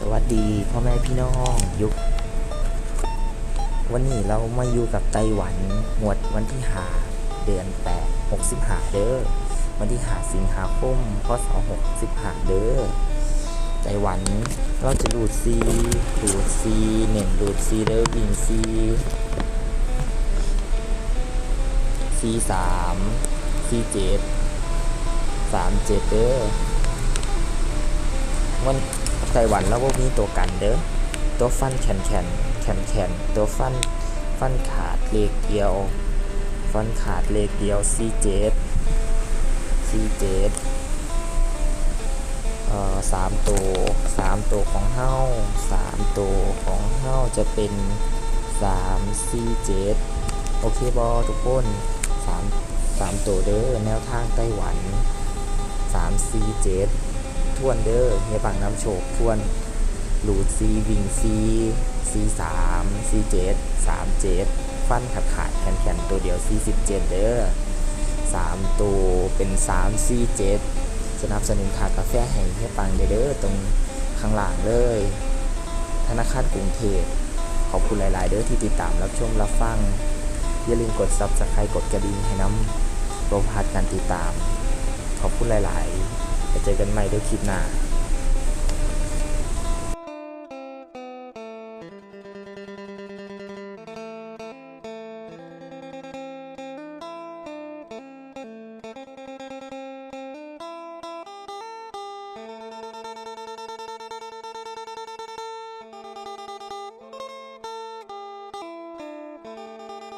สวัสดีพ่อแม่พี่น้องยุค วันนี้เรามาอยู่กับไต้หวันหวดวันที่หาเดือน8 65เด้อวันที่หาสิงหาคมพศ65เด้อไต้หวันเราจะรูดซีรูดซีเน่นรูดซีเด้อวิ่งซีซีสามซีเจ็ดสามเจ็ดเด้อมัน ไต้หวันแล้วพวกนี้ตัวกันเด้อตัวฟันแขนแขนแขนแขนตัวฟันฟันขาดเลขเดียว ฟันขาดเลขเดียว C7 C7 เอ่อสามตัวสามตัวของเฮ้าสามตัวของเฮ้าจะเป็นสาม C7 โอเคบอทุกคนสามสามตัวเด้อแนวทางไต้หวันสาม C7 ทวนเด้อเฮียปังน้ำโชคทวนหลูดซีวิงซีซีสามซีเจ็ดสามเจ็ดฟันขาดขาดแขนแขนตัวเดียวซีสิบเจ็ดเด้อสามตัวเป็นสามซีเจ็ดสนับสนุนขากาแฟให้เฮียปังเด้อตรงข้างหลังเลย ธนาคารกรุงเทพขอบคุณหลาย ๆ เด้อที่ติดตามรับชมรับฟัง อย่าลืมกดซับสไครต์กดกระดิ่งให้น้ำโปรพาดการติดตาม ขอบคุณหลาย ๆ เจอกันใหม่ด้วยคลิปหน้า